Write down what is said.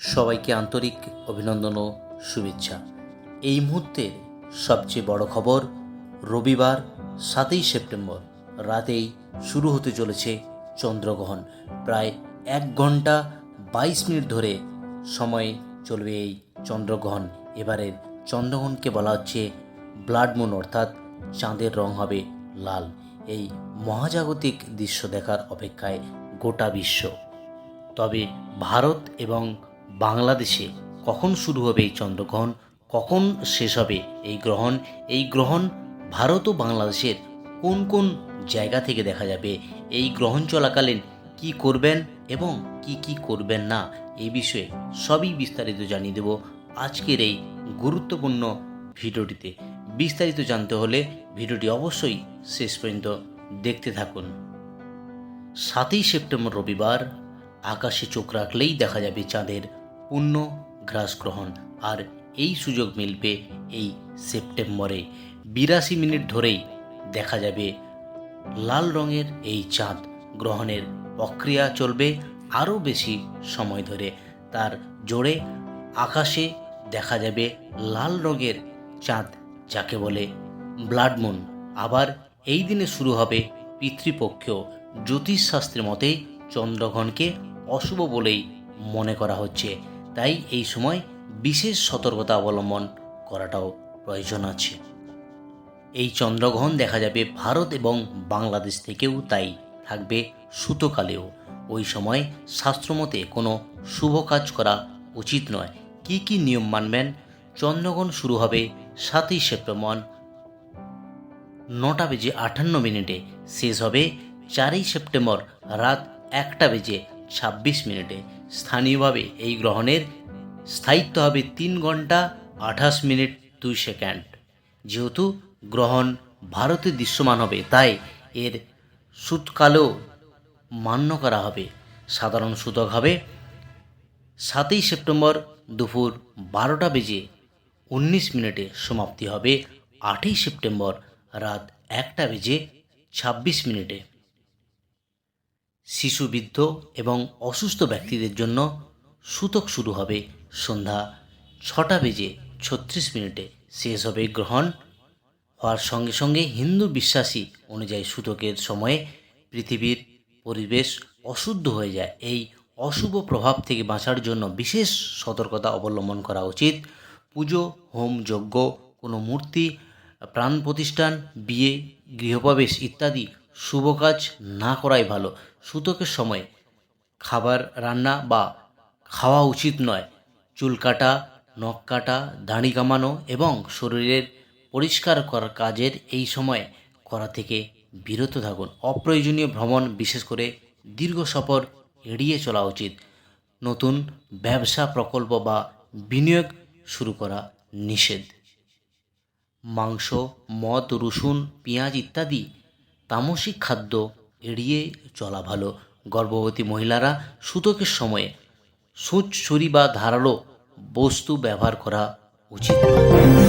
সবাইকে আন্তরিক অভিনন্দন ও শুভেচ্ছা। এই মুহূর্তে সবচেয়ে বড় খবর, রবিবার সাতই সেপ্টেম্বর রাতেই শুরু হতে চলেছে চন্দ্রগ্রহণ। প্রায় এক ঘণ্টা বাইশ মিনিট ধরে সময় চলবে এই চন্দ্রগ্রহণ। এবারের চন্দ্রগ্রহণকে বলা হচ্ছে ব্লাড মুন, অর্থাৎ চাঁদের রং হবে লাল। এই মহাজাগতিক দৃশ্য দেখার অপেক্ষায় গোটা বিশ্ব। তবে ভারত এবং বাংলাদেশে কখন শুরু হবে এই চন্দ্রগ্রহণ? কখন শেষ হবে এই গ্রহণ? এই গ্রহণ ভারত ও বাংলাদেশের কোন কোন জায়গা থেকে দেখা যাবে? এই গ্রহণ চলাকালীন কি করবেন এবং কি কি করবেন না? এই বিষয়ে সবই বিস্তারিত জানিয়ে দেব আজকের এই গুরুত্বপূর্ণ ভিডিওটিতে। বিস্তারিত জানতে হলে ভিডিওটি অবশ্যই শেষ পর্যন্ত দেখতে থাকুন। সাতই সেপ্টেম্বর রবিবার, আকাশে চোখ রাখলেই দেখা যাবে চাঁদের পূর্ণ গ্রাস গ্রহণ আর এই সুযোগ মিলবে এই সেপ্টেম্বরে। বিরাশি মিনিট ধরেই দেখা যাবে লাল রঙের এই চাঁদ। গ্রহণের প্রক্রিয়া চলবে আরও বেশি সময় ধরে। তার জোরে আকাশে দেখা যাবে লাল রঙের চাঁদ, যাকে বলে ব্লাড মুন। আবার এই দিনে শুরু হবে পিতৃপক্ষ জ্যোতিষশাস্ত্রের মতে চন্দ্রগ্রহণকে অশুভ বলেই মনে করা হচ্ছে। তাই এই সময় বিশেষ সতর্কতা অবলম্বন করাটাও প্রয়োজন আছে। এই চন্দ্রগ্রহণ দেখা যাবে ভারত এবং বাংলাদেশ থেকেও, তাই থাকবে সুতোকালেও। ওই সময় শাস্ত্রমতে কোনো শুভ কাজ করা উচিত নয়। কি কি নিয়ম মানবেন? চন্দ্রগ্রহণ শুরু হবে সাতই সেপ্টেম্বর নটা বেজে আটান্ন মিনিটে। শেষ হবে চারই সেপ্টেম্বর রাত একটা বেজে ছাব্বিশ মিনিটে। স্থানীয়ভাবে এই গ্রহণের স্থায়িত্ব হবে তিন ঘণ্টা আঠাশ মিনিট দুই সেকেন্ড। যেহেতু গ্রহণ ভারতে দৃশ্যমান হবে, তাই এর সুতকালেও মান্য করা হবে। সাধারণ সূতক হবে সাতই সেপ্টেম্বর দুপুর বারোটা বেজে উনিশ মিনিটে সমাপ্তি হবে আটই সেপ্টেম্বর রাত একটা বেজে ছাব্বিশ মিনিটে। শিশুবৃদ্ধ এবং অসুস্থ ব্যক্তিদের জন্য সূতক শুরু হবে সন্ধ্যা ছটা বেজে ছত্রিশ মিনিটে। শেষ হবে গ্রহণ। হওয়ার সঙ্গে সঙ্গে হিন্দু বিশ্বাসী অনুযায়ী সূতকের সময়ে পৃথিবীর পরিবেশ অশুদ্ধ হয়ে যায়। এই অশুভ প্রভাব থেকে বাঁচার জন্য বিশেষ সতর্কতা অবলম্বন করা উচিত। পুজো, হোম যজ্ঞ, কোনো মূর্তি, প্রাণ প্রতিষ্ঠান, বিয়ে, গৃহপ্রবেশ ইত্যাদি শুভ কাজ না করাই ভালো। সূতকের সময় খাবার রান্না বা খাওয়া উচিত নয়। চুল কাটা, নখ কাটা, দাড়ি কামানো এবং শরীরের পরিষ্কার করার কাজের এই সময় করা থেকে বিরত থাকুন। অপ্রয়োজনীয় ভ্রমণ বিশেষ করে দীর্ঘ সফর এড়িয়ে চলা উচিত। নতুন ব্যবসা প্রকল্প বা বিনিয়োগ শুরু করা নিষেধ। মাংস, মদ, রসুন, পেঁয়াজ ইত্যাদি তামসিক খাদ্য এড়িয়ে চলা ভালো। গর্ভবতী মহিলারা সুতকের সময়ে সূচ ছুরি বা ধারালো বস্তু ব্যবহার করা উচিত। নয়